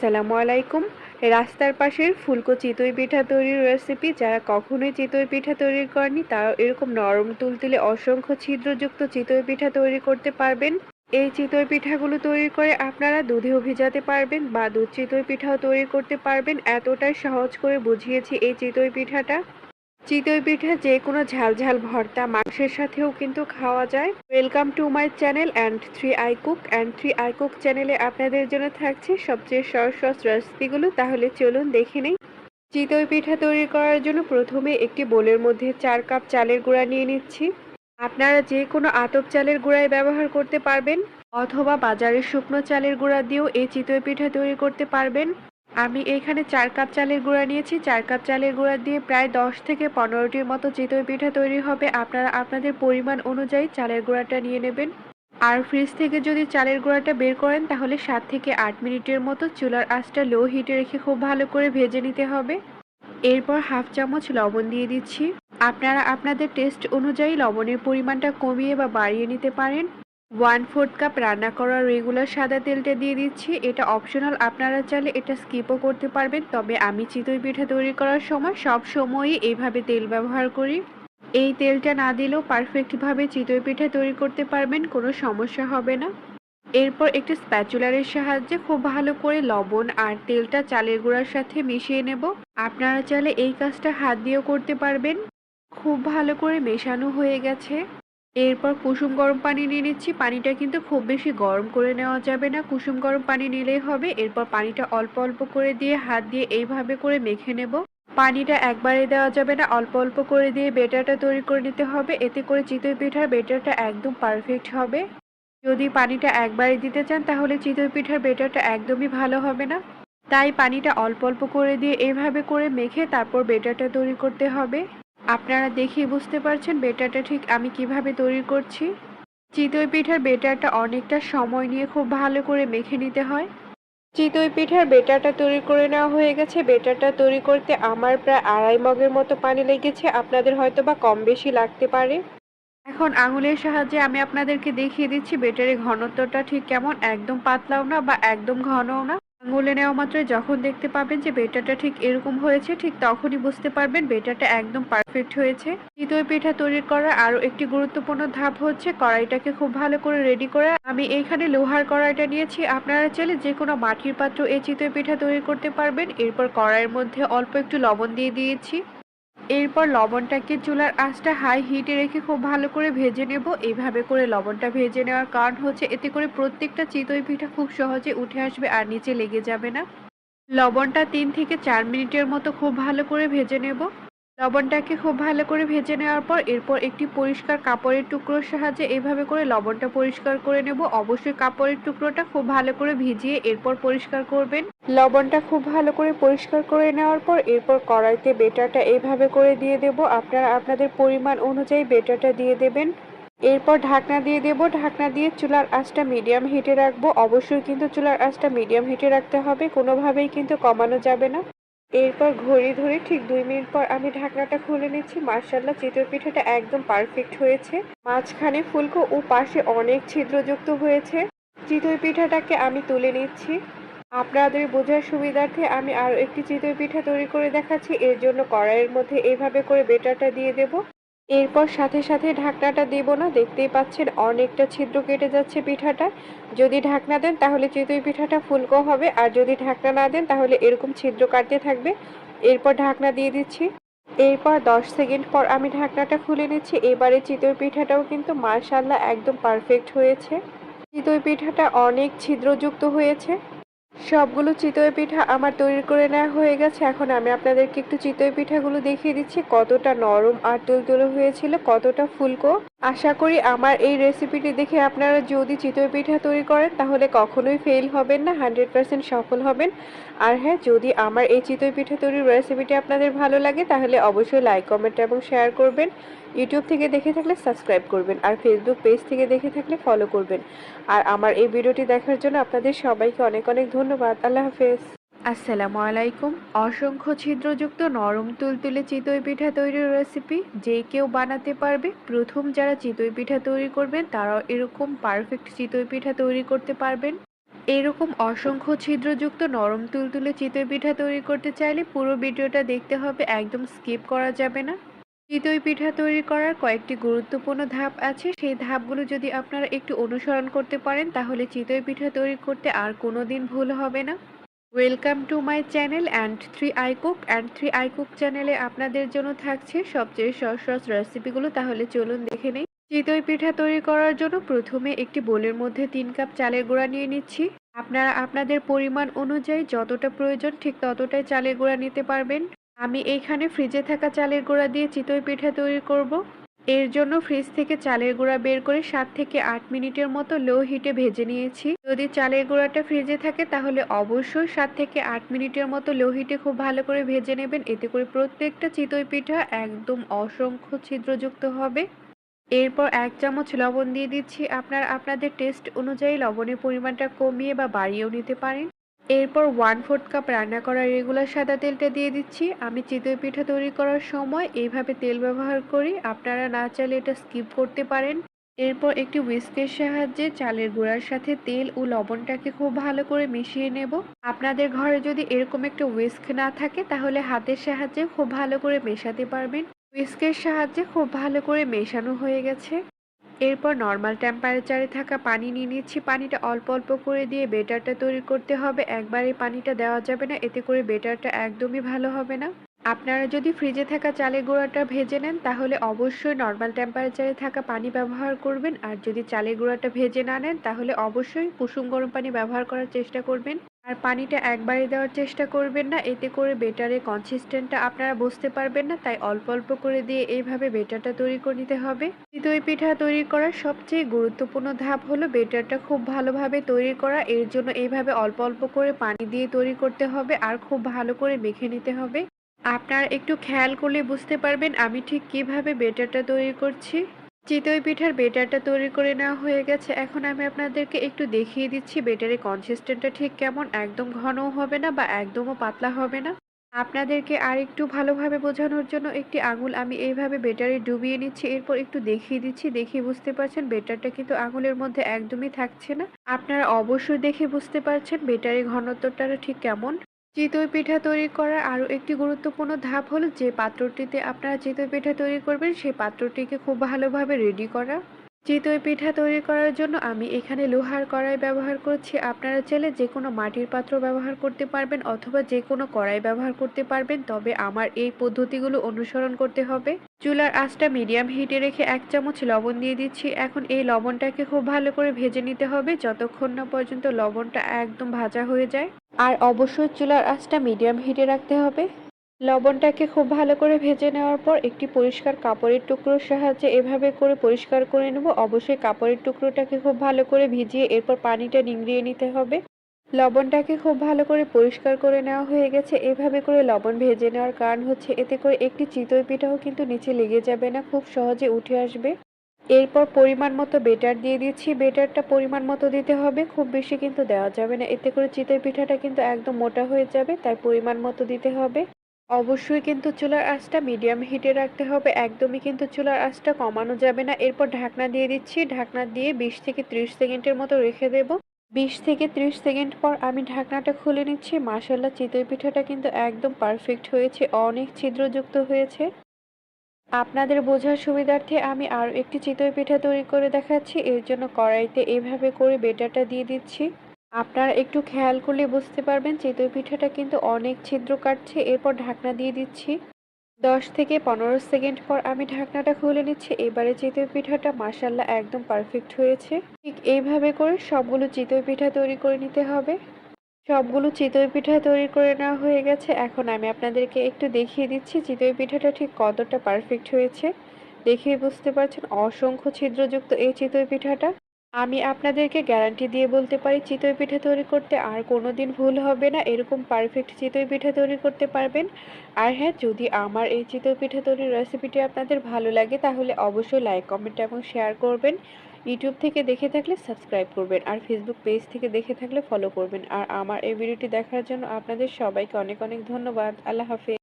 আসসালামু আলাইকুম। রাস্তার পাশের ফুলকো চিতই পিঠা তৈরির রেসিপি যারা কখনোই চিতই পিঠা তৈরি করেনি তারা এরকম নরম তুলতুলে অসংখ্য ছিদ্রযুক্ত চিতই পিঠা তৈরি করতে পারবেন। এই চিতই পিঠাগুলো তৈরি করে আপনারা দুধে অভিজাতে পারবেন বা দুধ চিতই পিঠাও তৈরি করতে পারবেন। এতটাই সহজ করে বুঝিয়েছি এই চিতই পিঠাটা। চিতই পিঠা, যে কোনো ঝাল ঝাল ভর্তা, মাংসের সাথেও কিন্তু খাওয়া যায়। Welcome to my channel and three I cook and three I cook চ্যানেলে আপনাদের জন্য থাকছে সবচেয়ে সহজ সহজ রেসিপিগুলো তাহলে চলুন দেখে নেই। চিতই পিঠা তৈরি করার জন্য প্রথমে একটি বোলের মধ্যে চার কাপ চালের গুঁড়া নিয়ে নিচ্ছি। আপনারা যে কোনো আতপ চালের গুঁড়াই ব্যবহার করতে পারবেন, অথবা বাজারের শুকনো চালের গুঁড়া দিয়েও এই চিতই পিঠা তৈরি করতে পারবেন। আমি এখানে চার কাপ চালের গুঁড়া নিয়েছি। চার কাপ চালের গুঁড়া দিয়ে প্রায় দশ থেকে পনেরোটির মতো চিতই পিঠা তৈরি হবে। আপনারা আপনাদের পরিমাণ অনুযায়ী চালের গুঁড়াটা নিয়ে নেবেন। আর ফ্রিজ থেকে যদি চালের গুঁড়াটা বের করেন, তাহলে সাত থেকে আট মিনিটের মতো চুলার আঁচটা লো হিটে রেখে খুব ভালো করে ভেজে নিতে হবে। এরপর হাফ চামচ লবণ দিয়ে দিচ্ছি। আপনারা আপনাদের টেস্ট অনুযায়ী লবণের পরিমাণটা কমিয়ে বা বাড়িয়ে নিতে পারেন। ওয়ান ফোর্থ কাপ রান্না করা রেগুলার সাদা তেলটা দিয়ে দিচ্ছি। এটা অপশনাল আপনারা চাইলে এটা স্কিপও করতে পারবেন। তবে আমি চিতই পিঠা তৈরি করার সময় সব সময়ই এইভাবে তেল ব্যবহার করি। এই তেলটা না দিলেও পারফেক্টভাবে চিতই পিঠা তৈরি করতে পারবেন, কোনো সমস্যা হবে না। এরপর একটি স্প্যাচুলারের সাহায্যে খুব ভালো করে লবণ আর তেলটা চালের গুঁড়ার সাথে মিশিয়ে নেব। আপনারা চাইলে এই কাজটা হাত দিয়েও করতে পারবেন। খুব ভালো করে মেশানো হয়ে গেছে। এরপর কুসুম গরম পানি নিয়ে নিচ্ছি। পানিটা কিন্তু খুব বেশি গরম করে নেওয়া যাবে না। কুসুম গরম পানি নিলেই হবে। এরপর পানিটা অল্প অল্প করে দিয়ে হাত দিয়ে এইভাবে করে মেখে নেব। পানিটা একবারে দেওয়া যাবে না। অল্প অল্প করে দিয়ে বেটারটা তৈরি করে নিতে হবে। এতে করে চিতই পিঠার বেটারটা একদম পারফেক্ট হবে। যদি পানিটা একবারে দিতে চান, তাহলে চিতই পিঠার বেটারটা একদমই ভালো হবে না। তাই পানিটা অল্প অল্প করে দিয়ে এভাবে করে মেখে তারপর বেটারটা তৈরি করতে হবে। আপনারা দেখেই বুঝতে পারছেন বেটারটা ঠিক আমি কীভাবে তৈরি করছি। চিতই পিঠার বেটারটা অনেকটা সময় নিয়ে খুব ভালো করে মেখে নিতে হয়। চিতই পিঠার বেটারটা তৈরি করে নেওয়া হয়ে গেছে। বেটারটা তৈরি করতে আমার প্রায় আড়াই মগের মতো পানি লেগেছে। আপনাদের হয়তো বা কম বেশি লাগতে পারে। এখন আঙুলের সাহায্যে আমি আপনাদেরকে দেখিয়ে দিচ্ছি বেটারের ঘনত্বটা ঠিক কেমন। একদম পাতলাও না বা একদম ঘনও না। আঙুলে নেওয়া মাত্রই যখন দেখতে পাবেন যে বেটাটা ঠিক এরকম হয়েছে, ঠিক তখনই বুঝতে পারবেন বেটাটা একদম পারফেক্ট হয়েছে। চিতই পিঠা তৈরি করার আরও একটি গুরুত্বপূর্ণ ধাপ হচ্ছে কড়াইটাকে খুব ভালো করে রেডি করা। আমি এইখানে লোহার কড়াইটা নিয়েছি, আপনারা চাইলে যে কোনো মাটির পাত্র এই চিতই পিঠা তৈরি করতে পারবেন। এরপর কড়াইয়ের মধ্যে অল্প একটু লবণ দিয়ে দিয়েছি। এরপর লবণটাকে চুলার আঁচটা হাই হিটে রেখে খুব ভালো করে ভেজে নেব। এইভাবে করে লবণটা ভেজে নেওয়ার কারণ হচ্ছে এতে করে প্রত্যেকটা চিতই পিঠা খুব সহজে উঠে আসবে আর নিচে লেগে যাবে না। লবণটা তিন থেকে চার মিনিটের মতো খুব ভালো করে ভেজে নেব। লবণটাকে খুব ভালো করে ভেজে নেওয়ার পর এরপর একটি পরিষ্কার কাপড়ের টুকরোর সাহায্যে এভাবে করে লবণটা পরিষ্কার করে নেব। অবশ্যই কাপড়ের টুকরোটা খুব ভালো করে ভিজিয়ে এরপর পরিষ্কার করবেন। লবণটা খুব ভালো করে পরিষ্কার করে নেওয়ার পর এরপর কড়াইতে বেটারটা এইভাবে করে দিয়ে দেব। আপনারা আপনাদের পরিমাণ অনুযায়ী বেটারটা দিয়ে দেবেন। এরপর ঢাকনা দিয়ে দেব। ঢাকনা দিয়ে চুলার আঁচটা মিডিয়াম হিটে রাখব। অবশ্যই কিন্তু চুলার আঁচটা মিডিয়াম হিটে রাখতে হবে। কোনোভাবেই কিন্তু কমানো যাবে না। এরপর ঘড়ি ধরে ঠিক দুই মিনিট পর আমি ঢাকনাটা খুলে নিচ্ছি। মার্শাল্লাহ চিতই পিঠাটা একদম পারফেক্ট হয়েছে। মাঝখানে ফুলকো ও পাশে অনেক ছিদ্রযুক্ত হয়েছে। চিতই পিঠাটাকে আমি তুলে নিচ্ছি। আপনাদের বোঝার সুবিধার্থে আমি আরও একটি চিতই পিঠা তৈরি করে দেখাচ্ছি। এর জন্য কড়াইয়ের মধ্যে এইভাবে করে বেটারটা দিয়ে দেব। এরপর সাথে সাথে ঢাকনাটা দেব না, দেখতেই পাচ্ছেন অনেকটা ছিদ্র কেটে যাচ্ছে পিঠাটা। যদি ঢাকনা দেন তাহলে চিতই পিঠাটা ফুলকো হবে, আর যদি ঢাকনা না দেন তাহলে এরকম ছিদ্র কাটতে থাকবে। এরপর ঢাকনা দিয়ে দিচ্ছি। এরপর দশ সেকেন্ড পর আমি ঢাকনাটা খুলে নিচ্ছি। এবারে চিতই পিঠাটাও কিন্তু মার্শাল্লাহ একদম পারফেক্ট হয়েছে। চিতই পিঠাটা অনেক ছিদ্রযুক্ত হয়েছে। সবগুলো চিতই পিঠা আমার তৈরি করে নেওয়া হয়ে গেছে। এখন আমি আপনাদেরকে একটু চিতই পিঠাগুলো দেখিয়ে দিচ্ছি, কতটা নরম আর তুলতুলো হয়েছিল, কতটা ফুলকো। আশা করি আমার এই রেসিপিটি দেখে আপনারা যদি চিতই পিঠা তৈরি করেন, তাহলে কখনোই ফেল হবেন না হান্ড্রেড পার্সেন্ট সফল হবেন। আর হ্যাঁ যদি আমার এই চিতই পিঠা তৈরির রেসিপিটি আপনাদের ভালো লাগে, তাহলে অবশ্যই লাইক কমেন্ট এবং শেয়ার করবেন। ইউটিউব থেকে দেখে থাকলে সাবস্ক্রাইব করবেন, আর ফেসবুক পেজ থেকে দেখে থাকলে ফলো করবেন। আর আমার এই ভিডিওটি দেখার জন্য আপনাদের সবাইকে অনেক অনেক ধন্যবাদ। আল্লাহ হাফেজ। আসসালামু আলাইকুম। অসংখ্য ছিদ্রযুক্ত নরম তুলতুলে চিতই পিঠা তৈরির রেসিপি যে কেউ বানাতে পারবে। প্রথম যারা চিতই পিঠা তৈরি করবেন, তারাও এরকম পারফেক্ট চিতই পিঠা তৈরি করতে পারবেন। এরকম অসংখ্য ছিদ্রযুক্ত নরম তুলতুলে চিতই পিঠা তৈরি করতে চাইলে পুরো ভিডিওটা দেখতে হবে, একদম স্কিপ করা যাবে না। চিতই পিঠা তৈরি করার কয়েকটি গুরুত্বপূর্ণ ধাপ আছে। সেই ধাপগুলো যদি আপনারা একটু অনুসরণ করতে পারেন, তাহলে চিতই পিঠা তৈরি করতে আর কোনো দিন ভুল হবে না। Welcome to my channel and three I cook and three I cook চ্যানেলে আপনাদের জন্য থাকছে সবচেয়ে সহজ রেসিপিগুলো তাহলে চলুন দেখে নেই। চিতই পিঠা তৈরি করার জন্য প্রথমে একটি বোলের মধ্যে তিন কাপ চালের গুঁড়া নিয়ে নিচ্ছি। আপনারা আপনাদের পরিমাণ অনুযায়ী যতটা প্রয়োজন ঠিক ততটাই চালের গুঁড়া নিতে পারবেন। আমি এইখানে ফ্রিজে থাকা চালের গুঁড়া দিয়ে চিতই পিঠা তৈরি করব। এর জন্য ফ্রিজ থেকে চালের গুঁড়া বের করে সাত থেকে আট মিনিটের মতো লো হিটে ভেজে নিয়েছি। যদি চালের গুঁড়াটা ফ্রিজে থাকে, তাহলে অবশ্যই সাত থেকে আট মিনিটের মতো লো হিটে খুব ভালো করে ভেজে নেবেন। এতে করে প্রত্যেকটা চিতই পিঠা একদম অসংখ্য ছিদ্রযুক্ত হবে। এরপর এক চামচ লবণ দিয়ে দিচ্ছি। আপনার আপনাদের টেস্ট অনুযায়ী লবণের পরিমাণটা কমিয়ে বা বাড়িয়েও নিতে পারেন। এরপর ওয়ান ফোর্থ কাপ রান্না করা রেগুলার সাদা তেলটা দিয়ে দিচ্ছি। আমি চিতই পিঠা তৈরি করার সময় এইভাবে তেল ব্যবহার করি। আপনারা না চাইলে এটা স্কিপ করতে পারেন। এরপর একটি হুইস্কের সাহায্যে চালের গুঁড়ার সাথে তেল ও লবণটাকে খুব ভালো করে মিশিয়ে নেব। আপনাদের ঘরে যদি এরকম একটা হুইস্ক না থাকে, তাহলে হাতের সাহায্যে খুব ভালো করে মেশাতে পারবেন। হুইস্কের সাহায্যে খুব ভালো করে মেশানো হয়ে গেছে। এরপর নর্মাল টেম্পারেচারে থাকা পানি নিয়ে নিচ্ছি। পানিটা অল্প অল্প করে দিয়ে বেটারটা তৈরি করতে হবে। একবারে পানিটা দেওয়া যাবে না, এতে করে বেটারটা একদমই ভালো হবে না। আপনারা যদি ফ্রিজে থাকা চালের গুঁড়াটা ভেজে নেন, তাহলে অবশ্যই নর্মাল টেম্পারেচারে থাকা পানি ব্যবহার করবেন। আর যদি চালের গুঁড়াটা ভেজে না নেন, তাহলে অবশ্যই কুসুম গরম পানি ব্যবহার করার চেষ্টা করবেন। আর পানিটা একবারে দেওয়ার চেষ্টা করবেন না, এতে করে বেটারের কনসিস্টেন্টটা আপনারা বুঝতে পারবেন না, তাই অল্প অল্প করে দিয়ে এইভাবে বেটারটা তৈরি করে নিতে হবে। চিতই পিঠা তৈরি করার সবচেয়ে গুরুত্বপূর্ণ ধাপ হলো বেটারটা খুব ভালোভাবে তৈরি করা, এর জন্য এইভাবে অল্প অল্প করে পানি দিয়ে তৈরি করতে হবে আর খুব ভালো করে মেখে নিতে হবে। আপনারা একটু খেয়াল করলে বুঝতে পারবেন আমি ঠিক কীভাবে বেটারটা তৈরি করছি। চিতই পিঠার বেটারটা তৈরি করে নেওয়া হয়ে গেছে। এখন আমি আপনাদেরকে একটু দেখিয়ে দিচ্ছি বেটারের কনসিস্টেন্টটা ঠিক কেমন, একদম ঘনও হবে না বা একদমও পাতলা হবে না। আপনাদেরকে আর একটু ভালোভাবে বোঝানোর জন্য একটি আঙুল আমি এইভাবে বেটারে ডুবিয়ে নিচ্ছি। এরপর একটু দেখিয়ে দিচ্ছি দেখে বুঝতে পারছেন বেটারটা কিন্তু আঙুলের মধ্যে একদমই থাকছে না। আপনারা অবশ্যই দেখে বুঝতে পারছেন বেটারের ঘনত্বটা ঠিক কেমন। চিতই পিঠা তৈরি করার আরও একটি গুরুত্বপূর্ণ ধাপ হলো যে পাত্রটিতে আপনারা চিতই পিঠা তৈরি করবেন সেই পাত্রটিকে খুব ভালোভাবে রেডি করা। চিতই পিঠা তৈরি করার জন্য আমি এখানে লোহার কড়াই ব্যবহার করছি। আপনারা চাইলে যে কোনো মাটির পাত্র ব্যবহার করতে পারবেন অথবা যে কোনো কড়াই ব্যবহার করতে পারবেন, তবে আমার এই পদ্ধতিগুলো অনুসরণ করতে হবে। চুলার আঁচটা মিডিয়াম হিটে রেখে এক চামচ লবণ দিয়ে দিচ্ছি। এখন এই লবণটাকে খুব ভালো করে ভেজে নিতে হবে, যতক্ষণ না পর্যন্ত লবণটা একদম ভাজা হয়ে যায়। আর অবশ্যই চুলার আঁচটা মিডিয়াম হিটে রাখতে হবে। লবণটাকে খুব ভালো করে ভেজে নেওয়ার পর একটি পরিষ্কার কাপড়ের টুকরোর সাহায্যে এভাবে করে পরিষ্কার করে নেব। অবশ্যই কাপড়ের টুকরোটাকে খুব ভালো করে ভিজিয়ে এরপর পানিটা নিংড়িয়ে নিতে হবে। লবণটাকে খুব ভালো করে পরিষ্কার করে নেওয়া হয়ে গেছে। এভাবে করে লবণ ভেজে নেওয়ার কারণ হচ্ছে এতে করে একটি চিতই পিঠাও কিন্তু নিচে লেগে যাবে না, খুব সহজে উঠে আসবে। এরপর পরিমাণ মতো বেটার দিয়ে দিচ্ছি। বেটারটা পরিমাণ মতো দিতে হবে, খুব বেশি কিন্তু দেওয়া যাবে না। এতে করে চিতই পিঠাটা কিন্তু একদম মোটা হয়ে যাবে, তাই পরিমাণ মতো দিতে হবে। অবশ্যই কিন্তু চুলার আঁচটা মিডিয়াম হিটে রাখতে হবে, একদমই কিন্তু চুলার আঁচটা কমানো যাবে না। এরপর ঢাকনা দিয়ে দিচ্ছি, ঢাকনা দিয়ে বিশ থেকে ত্রিশ সেকেন্ডের মতো রেখে দেব। বিশ থেকে ত্রিশ সেকেন্ড পর আমি ঢাকনাটা খুলে নিচ্ছি। মাসাল্লা চিতই পিঠাটা কিন্তু একদম পারফেক্ট হয়েছে, অনেক ছিদ্রযুক্ত হয়েছে। আপনাদের বোঝার সুবিধার্থে আমি আরও একটি চিতই পিঠা তৈরি করে দেখাচ্ছি। এর জন্য কড়াইতে এভাবে করে বেটাটা দিয়ে দিচ্ছি। আপনারা একটু খেয়াল করলে বুঝতে পারবেন চিতই পিঠাটা কিন্তু অনেক ছিদ্র কাটছে। এরপর ঢাকনা দিয়ে দিচ্ছি। দশ থেকে পনেরো সেকেন্ড পর আমি ঢাকনাটা খুলে নিচ্ছি। এবারে চিতই পিঠাটা মাসাল্লা একদম পারফেক্ট হয়েছে। ঠিক এইভাবে করে সবগুলো চিতই পিঠা তৈরি করে নিতে হবে। সবগুলো চিতই পিঠা তৈরি করে নেওয়া হয়ে গেছে। এখন আমি আপনাদেরকে একটু দেখিয়ে দিচ্ছি চিতই পিঠাটা ঠিক কতটা পারফেক্ট হয়েছে। দেখেই বুঝতে পারছেন অসংখ্য ছিদ্রযুক্ত এই চিতই পিঠাটা। আমি আপনাদেরকে গ্যারান্টি দিয়ে বলতে পারি চিতই পিঠা তৈরি করতে আর কোনো দিন ভুল হবে না, এরকম পারফেক্ট চিতই পিঠা তৈরি করতে পারবেন। আর হ্যাঁ যদি আমার এই চিতই পিঠা তৈরির রেসিপিটি আপনাদের ভালো লাগে, তাহলে অবশ্যই লাইক কমেন্ট এবং শেয়ার করবেন। ইউটিউব থেকে দেখে থাকলে সাবস্ক্রাইব করবেন আর ফেসবুক পেজ থেকে দেখে থাকলে ফলো করবেন। আর আমার এই ভিডিওটি দেখার জন্য আপনাদের সবাইকে অনেক অনেক ধন্যবাদ। আল্লাহ হাফেজ।